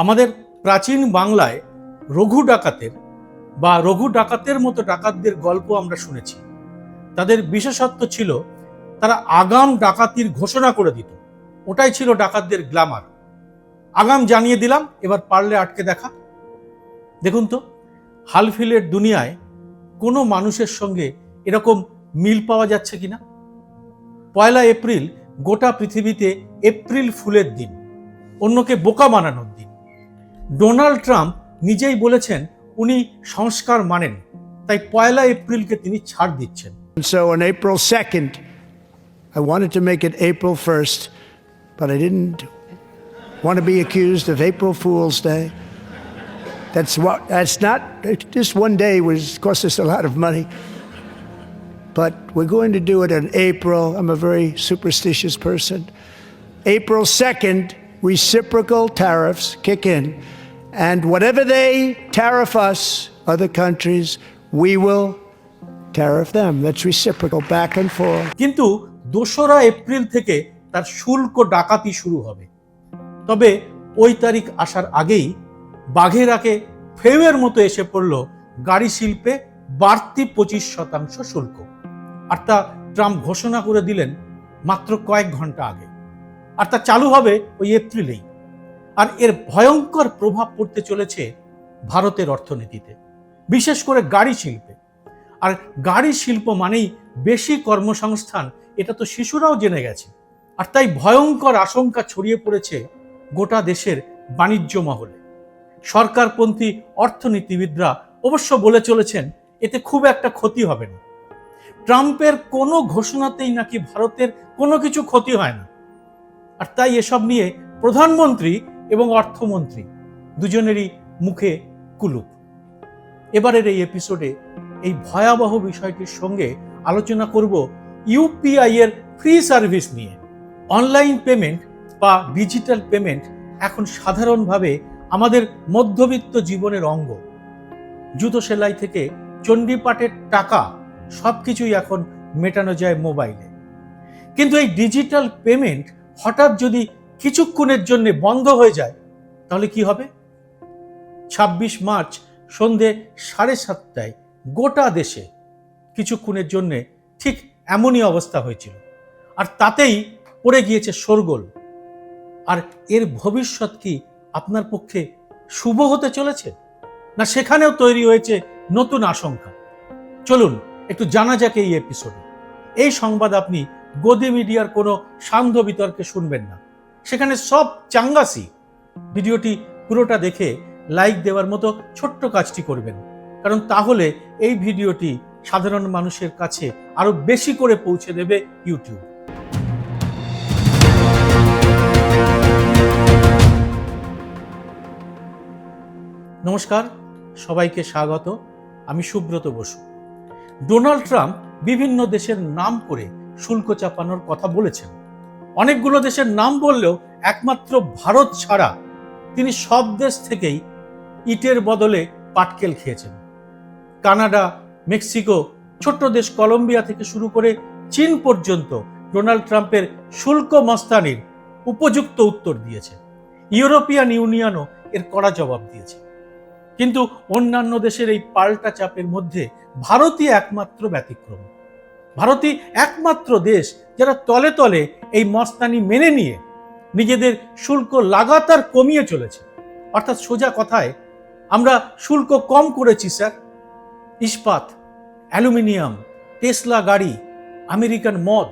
আমাদের প্রাচীন বাংলায় রঘু ডাকাতের বা রঘু ডাকাতের মতো ডাকাতদের গল্প আমরা শুনেছি। তাদের বিশেষত্ব ছিল, তারা আগাম ডাকাতির ঘোষণা করে দিত। ওটাই ছিল ডাকাতদের গ্লামার। আগাম জানিয়ে দিলাম, এবার পারলে আটকে দেখা। দেখুন তো, হালফিলের দুনিয়ায় কোনো মানুষের সঙ্গে এরকম মিল পাওয়া যাচ্ছে কিনা? পয়লা এপ্রিল গোটা পৃথিবীতে এপ্রিল ফুলের দিন, অন্যকে বোকা বানানোর দিন। ডোনাল্ড ট্রাম্প নিজেই বলেছেন উনি সংস্কার মানেন তাই পয়লা এপ্রিলকে তিনি ছাড় দিচ্ছেন And so on April 2nd, I wanted to make it April 1st, but I didn't want to be accused of April Fool's Day. That's what, that's not, just one day was cost us a lot of money. But we're going to do it in April. I'm a very superstitious person. April 2nd, reciprocal tariffs kick in. And whatever they tariff us, other countries, we will tariff them. That's reciprocal, back and forth. কিন্তু দোসরা April থেকে তার শুল্ক ডাকাতি শুরু হবে তবে ওই তারিখ আসার আগেই বাঘের আগে ফেউয়ের মতো এসে পড়ল গাড়ি শিল্পে বাড়তি পঁচিশ শতাংশ শুল্ক আর তা ট্রাম্প ঘোষণা করে দিলেন মাত্র কয়েক ঘণ্টা আগে আর তা চালু হবে ওই এপ্রিলেই আর এর ভয়ঙ্কর প্রভাব পড়তে চলেছে ভারতের অর্থনীতিতে, বিশেষ করে গাড়ি শিল্পে। আর গাড়ি শিল্প মানেই বেশি কর্মসংস্থান, এটা তো শিশুরাও জেনে গেছে। আর তাই ভয়ঙ্কর আশঙ্কা ছড়িয়ে পড়েছে গোটা দেশের বাণিজ্য মহলে। সরকারপন্থী অর্থনীতিবিদরা অবশ্য বলে চলেছেন, এতে খুব একটা ক্ষতি হবে না। ট্রাম্পের কোনো ঘোষণাতেই নাকি ভারতের কোনো কিছু ক্ষতি হয় না। আর তাই এসব নিয়ে প্রধানমন্ত্রী এবং অর্থমন্ত্রী দুজনেরই মুখে কুলুপ। এবারের এই এপিসোডে এই ভয়াবহ বিষয়টির সঙ্গে আলোচনা করব ইউপিআই এর ফ্রি সার্ভিস নিয়ে। অনলাইন পেমেন্ট বা ডিজিটাল পেমেন্ট এখন সাধারণভাবে আমাদের মধ্যবিত্ত জীবনের অঙ্গ। জুতো সেলাই থেকে চণ্ডীপাঠের টাকা সবকিছুই এখন মেটানো যায় মোবাইলে। কিন্তু এই ডিজিটাল পেমেন্ট হঠাৎ যদি কিছুক্ষণের জন্য বন্ধ হয়ে যায়, তাহলে কি হবে? ছাব্বিশ মার্চ, সন্ধে সাড়ে সাতটায় গোটা দেশে কিছুক্ষণের জন্য ঠিক এমনই অবস্থা হয়েছিল। আর তাতেই পড়ে গিয়েছে শোরগোল। আর এর ভবিষ্যৎ কি আপনার পক্ষে শুভ হতে চলেছে? না সেখানেও তৈরি হয়েছে নতুন আশঙ্কা? চলুন, একটু জানা যাক এই এপিসোডে এই সংবাদ আপনি গদি মিডিয়ার কোনো সান্ধ্য বিতর্কে শুনবেন না। সেখানে সব চাঙ্গাসি। ভিডিওটি পুরোটা দেখে লাইক দেওয়ার মতো ছোট্ট কাজটি করবেন। কারণ তাহলে এই ভিডিওটি সাধারণ মানুষের কাছে আরও বেশি করে পৌঁছে দেবে ইউটিউব। নমস্কার, সবাইকে স্বাগত। আমি সুব্রত বসু। ডোনাল্ড ট্রাম্প বিভিন্ন দেশের নাম করে শুল্ক চাপানোর কথা বলেছেন। অনেকগুলো দেশের নাম বললেও একমাত্র ভারত ছাড়া তিনি সব দেশ থেকেই ইটের বদলে পাটকেল খেয়েছেন। কানাডা, মেক্সিকো, ছোট্ট দেশ কলম্বিয়া থেকে শুরু করে চীন পর্যন্ত ডোনাল্ড ট্রাম্পের শুল্ক মস্তানির উপযুক্ত উত্তর দিয়েছে। ইউরোপিয়ান ইউনিয়নও এর কড়া জবাব দিয়েছে। কিন্তু অন্যান্য দেশের এই পাল্টা চাপের মধ্যে ভারতই একমাত্র ব্যতিক্রম। ভারতই একমাত্র দেশ যারা তলে তলে এই মস্তানি মেনে নিয়ে নিজেদের শুল্ক লাগাতার কমিয়ে চলেছে। অর্থাৎ সোজা কথায়, আমরা শুল্ক কম করেছি, স্যার। ইস্পাত, অ্যালুমিনিয়াম, টেসলা গাড়ি, আমেরিকান মদ,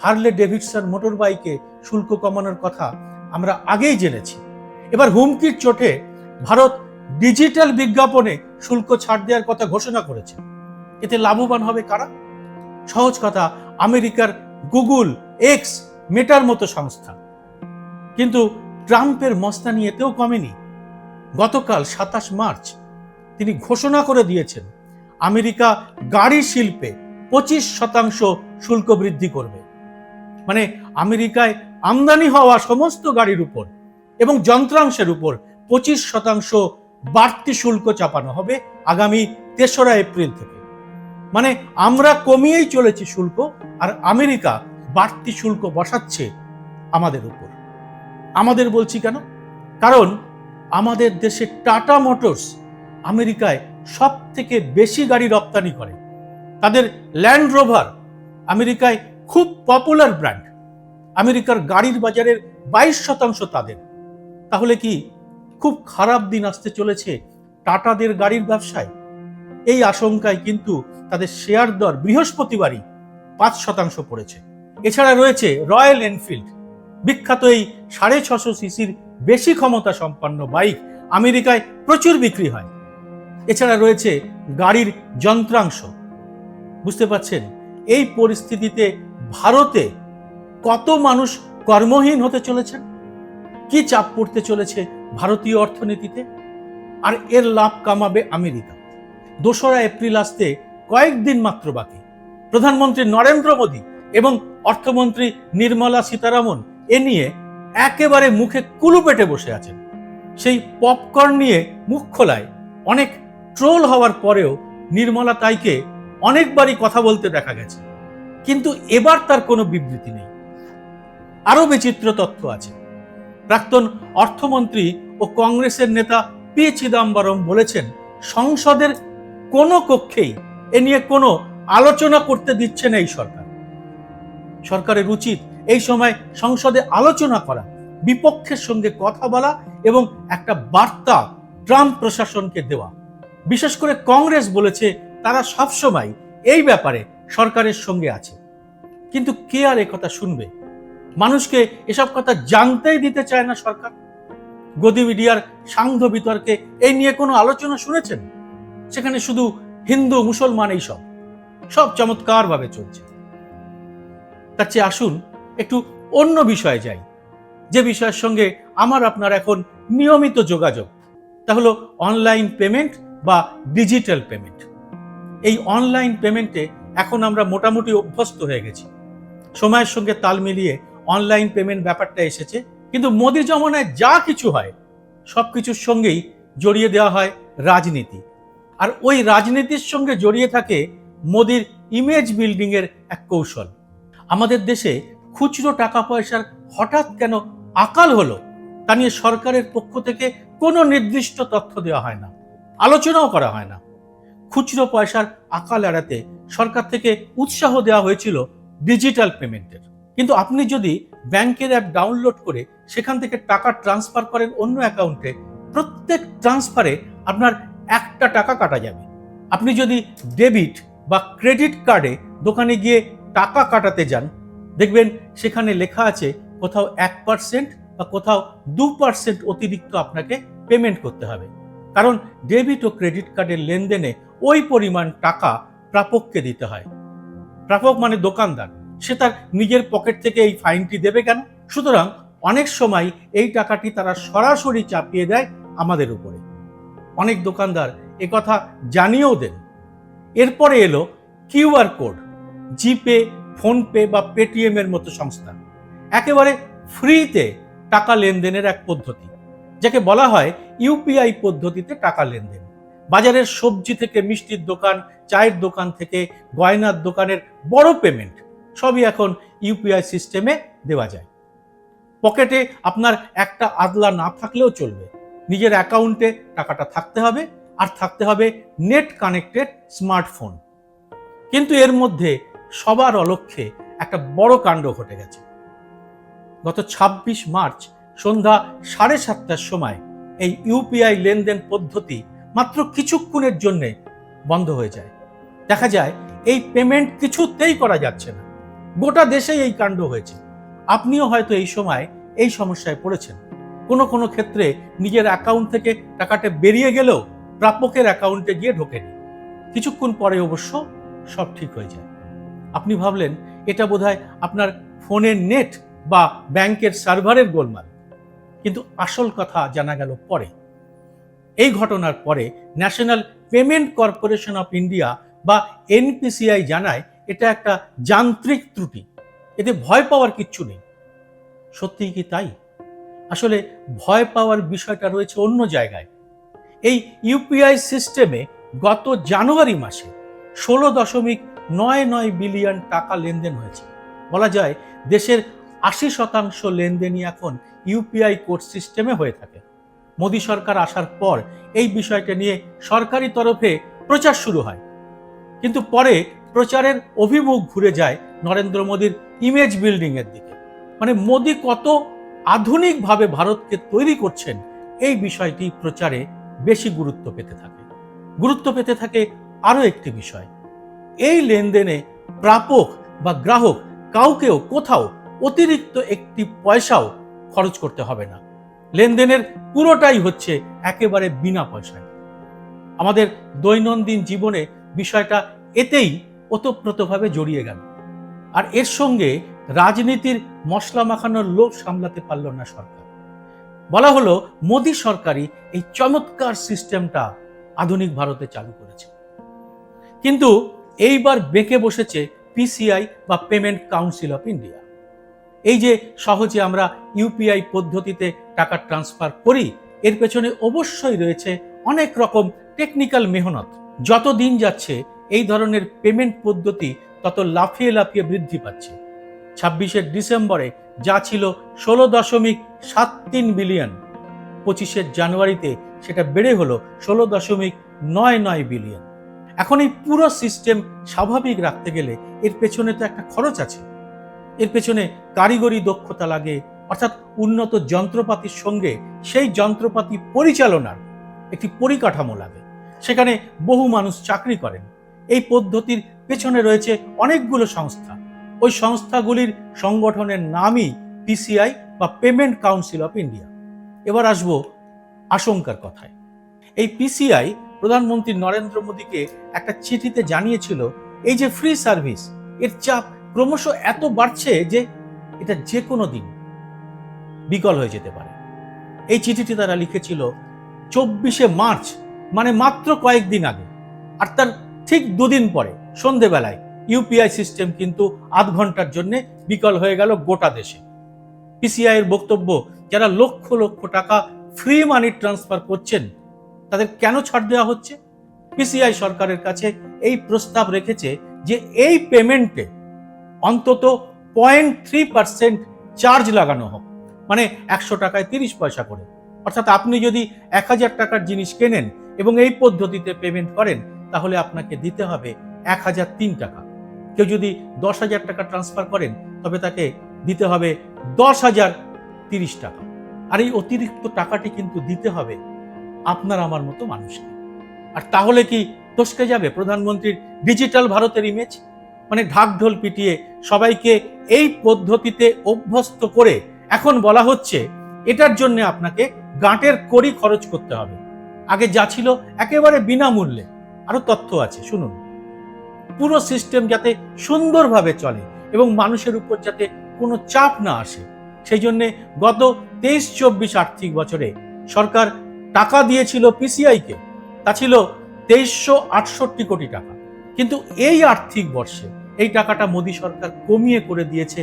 হার্লে ডেভিডসন মোটর বাইকে শুল্ক কমানোর কথা আমরা আগেই জেনেছি। এবার হুমকির চোটে ভারত ডিজিটাল বিজ্ঞাপনে শুল্ক ছাড় দেওয়ার কথা ঘোষণা করেছে। এতে লাভবান হবে কারা? সহজ কথা, আমেরিকার গুগল এক্স মেটার মতো সংস্থা। কিন্তু ট্রাম্পের মস্তানি এতেও কমেনি। গতকাল সাতাশ মার্চ তিনি ঘোষণা করে দিয়েছেন, আমেরিকা গাড়ি শিল্পে পঁচিশ শতাংশ শুল্ক বৃদ্ধি করবে। মানে আমেরিকায় আমদানি হওয়া সমস্ত গাড়ির উপর এবং যন্ত্রাংশের উপর পঁচিশ শতাংশ বাড়তি শুল্ক চাপানো হবে আগামী তেসরা এপ্রিল থেকে। মানে আমরা কমিয়েই চলেছি শুল্ক আর আমেরিকা বাড়তি শুল্ক বসাচ্ছে আমাদের উপর। আমাদের বলছি কেন? কারণ আমাদের দেশে টাটা মোটরস আমেরিকায় সব থেকে বেশি গাড়ি রপ্তানি করে। তাদের ল্যান্ড রোভার আমেরিকায় খুব পপুলার ব্র্যান্ড। আমেরিকার গাড়ির বাজারের বাইশ শতাংশ তাদের। তাহলে কি খুব খারাপ দিন আসতে চলেছে টাটাদের গাড়ির ব্যবসায়? এই আশঙ্কায় কিন্তু তাদের শেয়ার দর বৃহস্পতিবারই পাঁচ শতাংশ পড়েছে। এছাড়া রয়েছে রয়্যাল এনফিল্ড। বিখ্যাত এই সাড়ে ছশো সিসির বেশি ক্ষমতা সম্পন্ন বাইক আমেরিকায় প্রচুর বিক্রি হয়। এছাড়া রয়েছে গাড়ির যন্ত্রাংশ। বুঝতে পারছেন? এই পরিস্থিতিতে ভারতে কত মানুষ কর্মহীন হতে চলেছেন কি চাপ পড়তে চলেছে ভারতীয় অর্থনীতিতে? আর এর লাভ কামাবে আমেরিকা। দোসরা এপ্রিল আসতে কয়েকদিন মাত্র বাকি। প্রধানমন্ত্রী নরেন্দ্র মোদী এবং অর্থমন্ত্রী নির্মলা সীতারামন এ নিয়ে একেবারে মুখে কুলু পেটে বসে আছেন। সেই পপকর্ন নিয়ে মুখ খোলায় অনেক ট্রোল হওয়ার পরেও নির্মলা তাইকে অনেকবারই কথা বলতে দেখা গেছে। কিন্তু এবার তার কোনো বিবৃতি নেই। আরও বিচিত্র তথ্য আছে। প্রাক্তন অর্থমন্ত্রী ও কংগ্রেসের নেতা পি চিদম্বরম বলেছেন, সংসদের কোনো কক্ষেই এ নিয়ে কোনো আলোচনা করতে দিচ্ছে না এই সরকার। সরকারের উচিত এই সময় সংসদে আলোচনা করা, বিপক্ষের সঙ্গে কথা বলা এবং একটা বার্তা ট্রাম্প প্রশাসনকে দেওয়া। বিশেষ করে কংগ্রেস বলেছে তারা সবসময় এই ব্যাপারে সরকারের সঙ্গে আছে। কিন্তু কে আর কথা শুনবে? মানুষকে এসব কথা জানতেই দিতে চায় না সরকার। গদি মিডিয়ার সাংঘ বিতর্কে এই নিয়ে কোনো আলোচনা শুনেছেন? সেখানে শুধু হিন্দু, মুসলমান এই সব সব চমৎকারভাবে চলছে। তার চেয়ে আসুন, একটু অন্য বিষয়ে যাই। যে বিষয়ের সঙ্গে আমার আপনার এখন নিয়মিত যোগাযোগ, তা হলো অনলাইন পেমেন্ট বা ডিজিটাল পেমেন্ট। এই অনলাইন পেমেন্টে এখন আমরা মোটামুটি অভ্যস্ত হয়ে গেছি। সময়ের সঙ্গে তাল মিলিয়ে অনলাইন পেমেন্ট ব্যাপারটা এসেছে, কিন্তু মোদি জমানায় যা কিছু হয় সব কিছুর সঙ্গেই জড়িয়ে দেওয়া হয় রাজনীতি। আর ওই রাজনীতির সঙ্গে জড়িয়ে থাকে মোদির ইমেজ বিল্ডিং এর এক কৌশল। আমাদের দেশে খুচরো টাকা পয়সার হঠাৎ কেন আকাল হলো তা নিয়ে সরকারের পক্ষ থেকে কোনো নির্দিষ্ট তথ্য দেওয়া হয় না, আলোচনাও করা হয় না। খুচরো পয়সার আকাল এড়াতে সরকার থেকে উৎসাহ দেওয়া হয়েছিল ডিজিটাল পেমেন্টের কিন্তু আপনি যদি ব্যাংকের অ্যাপ ডাউনলোড করে সেখান থেকে টাকা ট্রান্সফার করেন অন্য অ্যাকাউন্টে প্রত্যেক ট্রান্সফারে আপনার একটা টাকা কাটা যাবে। আপনি যদি ডেবিট বা ক্রেডিট কার্ডে দোকানে গিয়ে টাকা কাটাতে যান, দেখবেন সেখানে লেখা আছে কোথাও এক পার্সেন্ট বা কোথাও দু পার্সেন্ট অতিরিক্ত আপনাকে পেমেন্ট করতে হবে। কারণ ডেবিট ও ক্রেডিট কার্ডের লেনদেনে ওই পরিমাণ টাকা প্রাপককে দিতে হয়। প্রাপক মানে দোকানদার। সে তার নিজের পকেট থেকে এই ফাইনটি দেবে কেন? সুতরাং অনেক সময় এই টাকাটি তারা সরাসরি চাপিয়ে দেয় আমাদের উপরে। অনেক দোকানদার কথা জানিয়েও দেন। এরপরে এলো কিউআর কোড, জিপে, ফোনপে বা পেটিএম এর মতো সংস্থা। একেবারে ফ্রিতে টাকা লেনদেনের এক পদ্ধতি, যাকে বলা হয় ইউপিআই পদ্ধতিতে টাকা লেনদেন। বাজারের সবজি থেকে মিষ্টির দোকান, চায়ের দোকান থেকে গয়নার দোকানের বড় পেমেন্ট সবই এখন ইউপিআই সিস্টেমে দেওয়া যায়। পকেটে আপনার একটা আদলা না থাকলেও চলবে। নিজের অ্যাকাউন্টে টাকাটা থাকতে হবে আর থাকতে হবে নেট কানেক্টেড স্মার্টফোন। কিন্তু এর মধ্যে সবার অলক্ষ্যে একটা বড় কাণ্ড ঘটে গেছে। গত ২৬ মার্চ সন্ধ্যা সাড়ে সাতটার সময় এই ইউপিআই লেনদেন পদ্ধতি মাত্র কিছুক্ষণের জন্য বন্ধ হয়ে যায়। দেখা যায় এই পেমেন্ট কিছুতেই করা যাচ্ছে না। গোটা দেশেই এই কাণ্ড হয়েছে। আপনিও হয়তো এই সময় এই সমস্যায় পড়েছেন। কোনো কোনো ক্ষেত্রে নিজের অ্যাকাউন্ট থেকে টাকাটা বেরিয়ে গেলেও প্রাপকের অ্যাকাউন্টে গিয়ে ঢোকেনি। কিছুক্ষণ পরে অবশ্য সব ঠিক হয়ে যায়। আপনি ভাবলেন, এটা বোধহয় আপনার ফোনের নেট বা ব্যাংকের সার্ভারের গোলমাল। কিন্তু আসল কথা জানা গেল পরে। এই ঘটনার পরে national payment corporation of India বা এনপিসিআই জানায়, এটা একটা যান্ত্রিক ত্রুটি। এতে ভয় পাওয়ার কিচ্ছু নেই। সত্যিই কি তাই? আসলে ভয় পাওয়ার বিষয়টা রয়েছে অন্য জায়গায়। এই ইউপিআই সিস্টেমে গত জানুয়ারি মাসে ষোলো দশমিক নয় নয় বিলিয়ন টাকা লেনদেন হয়েছে। বলা যায় দেশের আশি শতাংশ লেনদেনই এখন ইউপিআই কোড সিস্টেমে হয়ে থাকে। মোদী সরকার আসার পর এই বিষয়টা নিয়ে সরকারি তরফে প্রচার শুরু হয়। কিন্তু পরে প্রচারের অভিমুখ ঘুরে যায় নরেন্দ্র মোদীর ইমেজ বিল্ডিং এর দিকে। মানে মোদী কত আধুনিকভাবে ভারতকে তৈরি করছেন, এই বিষয়টি প্রচারে বেশি গুরুত্ব পেতে থাকে। গুরুত্ব পেতে থাকে আরও একটি বিষয়। এই লেনদেনে প্রাপক বা গ্রাহক কাউকেও কোথাও অতিরিক্ত একটি পয়সাও খরচ করতে হবে না। লেনদেনের পুরোটাই হচ্ছে একেবারে বিনা পয়সায়। আমাদের দৈনন্দিন জীবনে বিষয়টা এতেই ওতপ্রোতভাবে জড়িয়ে গেল। আর এর সঙ্গে রাজনীতির মশলা মাখানোর লোভ সামলাতে পারল না সরকার। বলা হলো, মোদী সরকারই এই চমৎকার সিস্টেমটা আধুনিক ভারতে চালু করেছে। কিন্তু এইবার বেঁকে বসেছে পিসিআই বা পেমেন্ট কাউন্সিল অফ ইন্ডিয়া। এই যে সহজে আমরা ইউপিআই পদ্ধতিতে টাকা ট্রান্সফার করি, এর পেছনে অবশ্যই রয়েছে অনেক রকম টেকনিক্যাল মেহনত। যত দিন যাচ্ছে, এই ধরনের পেমেন্ট পদ্ধতি তত লাফিয়ে লাফিয়ে বৃদ্ধি পাচ্ছে। ছাব্বিশে ডিসেম্বরে যা ছিল ষোলো দশমিক সাত তিন বিলিয়ন। পঁচিশে জানুয়ারিতে সেটা বেড়ে হলো ষোলো দশমিক নয় নয় বিলিয়ন। এখন এই পুরো সিস্টেম স্বাভাবিক রাখতে গেলে এর পেছনে তো একটা খরচ আছে। এর পেছনে কারিগরি দক্ষতা লাগে, অর্থাৎ উন্নত যন্ত্রপাতির সঙ্গে সেই যন্ত্রপাতি পরিচালনার একটি পরিকাঠামো লাগে। সেখানে বহু মানুষ চাকরি করেন। এই পদ্ধতির পেছনে রয়েছে অনেকগুলো সংস্থা। ওই সংস্থাগুলির সংগঠনের নামই পিসিআই বা পেমেন্ট কাউন্সিল অফ ইন্ডিয়া। এবার আসব আশঙ্কার কথায়। এই পিসিআই প্রধানমন্ত্রী নরেন্দ্র মোদীকে একটা চিঠিতে জানিয়েছিল, এই যে ফ্রি সার্ভিস, এর চাপ ক্রমশ এত বাড়ছে যে এটা যে কোনো দিন বিকল হয়ে যেতে পারে। এই চিঠিটি তারা লিখেছিল চব্বিশে মার্চ মানে মাত্র কয়েকদিন আগে, আর তার ঠিক দুদিন পরে, সন্ধেবেলায় ইউপিআই সিস্টেম কিন্তু আধ ঘণ্টার জন্য বিকল হয়ে গেল গোটা দেশে। পিসিআই এর বক্তব্য, যারা লক্ষ লক্ষ টাকা ফ্রি মানি ট্রান্সফার করছেন, তাদের কেন ছাড় দেওয়া হচ্ছে? পিসিআই সরকারের কাছে এই প্রস্তাব রেখেছে যে এই পেমেন্টে অন্তত পয়েন্ট থ্রি পার্সেন্ট চার্জ লাগানো হোক। মানে একশো টাকায় তিরিশ পয়সা করে। অর্থাৎ আপনি যদি এক হাজার টাকার জিনিস কেনেন এবং এই পদ্ধতিতে পেমেন্ট করেন, তাহলে আপনাকে দিতে হবে এক হাজার তিন টাকা। কেউ যদি দশ হাজার টাকা ট্রান্সফার করেন, তবে তাকে দিতে হবে দশ হাজার তিরিশ টাকা। আর এই অতিরিক্ত টাকাটি কিন্তু দিতে হবে আপনার আমার মতো মানুষকে। আর তাহলে কি টসকে যাবে প্রধানমন্ত্রীর ডিজিটাল ভারতের ইমেজ মানে ঢাকঢোল পিটিয়ে সবাইকে এই পদ্ধতিতে অভ্যস্ত করে এখন বলা হচ্ছে এটার জন্য আপনাকে গাঁটের কড়ি খরচ করতে হবে। আগে যা ছিল একেবারে বিনামূল্যে। আরও তথ্য আছে, শুনুন। পুরো সিস্টেম যাতে সুন্দরভাবে চলে এবং মানুষের উপর যাতে কোনো চাপ না আসে। সেই জন্যে গত তেইশ চব্বিশ আর্থিক বছরে সরকার টাকা দিয়েছিল পিসিআইকে তা ছিল তেইশশো আটষট্টি কোটি টাকা। কিন্তু এই আর্থিক বর্ষে এই টাকাটা মোদী সরকার কমিয়ে করে দিয়েছে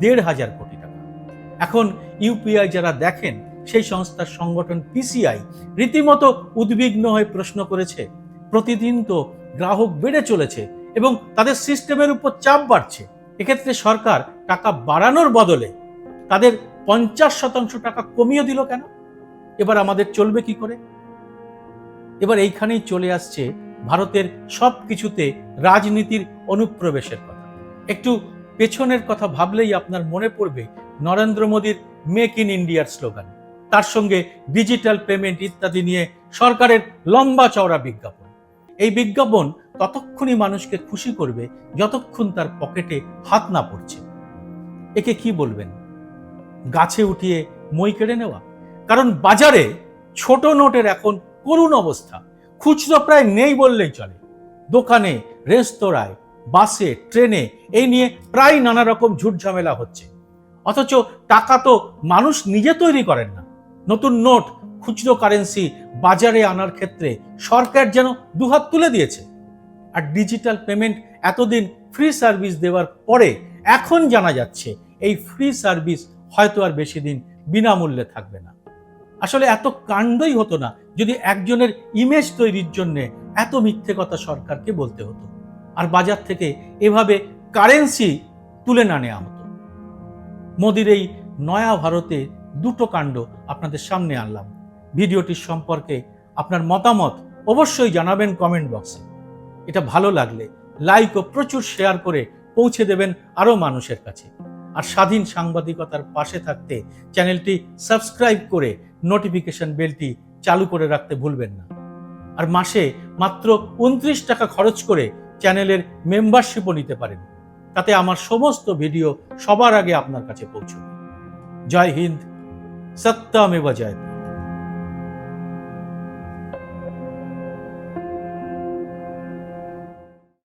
দেড় হাজার কোটি টাকা। এখন ইউপিআই যারা দেখেন, সেই সংস্থার সংগঠন পিসিআই রীতিমতো উদ্বিগ্ন হয়ে প্রশ্ন করেছে, প্রতিদিন তো গ্রাহক বেড়ে চলেছে এবং তাদের সিস্টেমের উপর চাপ বাড়ছে। এক্ষেত্রে সরকার টাকা বাড়ানোর বদলে তাদের পঞ্চাশ শতাংশ টাকা কমিয়ে দিল কেন? এবার আমাদের চলবে কি করে? এবার এইখানেই চলে আসছে ভারতের সব কিছুতে রাজনীতির অনুপ্রবেশের কথা। একটু পেছনের কথা ভাবলেই আপনার মনে পড়বে নরেন্দ্র মোদীর মেক ইন ইন্ডিয়ার স্লোগান। তার সঙ্গে ডিজিটাল পেমেন্ট ইত্যাদি নিয়ে সরকারের লম্বা চওড়া বিজ্ঞাপন। এই বিজ্ঞাপন ততক্ষণই মানুষকে খুশি করবে যতক্ষণ তার পকেটে হাত না পড়ছে। একে কি বলবেন? গাছে উঠিয়ে মই কেড়ে নেওয়া? কারণ বাজারে ছোট নোটের এখন করুণ অবস্থা। খুচরো প্রায় নেই বললেই চলে। দোকানে, রেস্তোরাঁয়, বাসে, ট্রেনে এই নিয়ে প্রায় নানা রকম ঝুটঝামেলা হচ্ছে। অথচ টাকা তো মানুষ নিজে তৈরি করেন না। নতুন নোট, খুচরো কারেন্সি বাজারে আনার ক্ষেত্রে সরকার যেন দুহাত তুলে দিয়েছে। আর ডিজিটাল পেমেন্ট এতদিন ফ্রি সার্ভিস দেওয়ার পরে এখন জানা যাচ্ছে এই ফ্রি সার্ভিস হয়তো আর বেশি দিন বিনামূল্যে থাকবে না। আসলে এত কাণ্ডই হতো না যদি একজনের ইমেজ তৈরির জন্য এত মিথ্যে কথা সরকারকে বলতে হতো। আর বাজার থেকে এভাবে কারেন্সি তুলে না নেওয়া হতো। মোদির এই নয়া ভারতে দুটো কাণ্ড আপনাদের সামনে আনলাম। ভিডিওটির সম্পর্কে আপনার মতামত অবশ্যই জানাবেন কমেন্ট বক্সে এটা ভালো লাগলে লাইক ও প্রচুর শেয়ার করে পৌঁছে দেবেন আরও মানুষের কাছে। আর স্বাধীন সাংবাদিকতার পাশে থাকতে চ্যানেলটি সাবস্ক্রাইব করে নোটিফিকেশন বেলটি চালু করে রাখতে ভুলবেন না। আর মাসে মাত্র উনত্রিশ টাকা খরচ করে চ্যানেলের মেম্বারশিপও নিতে পারেন। তাতে আমার সমস্ত ভিডিও সবার আগে আপনার কাছে পৌঁছবে। জয় হিন্দ, সত্যমেব জয়তে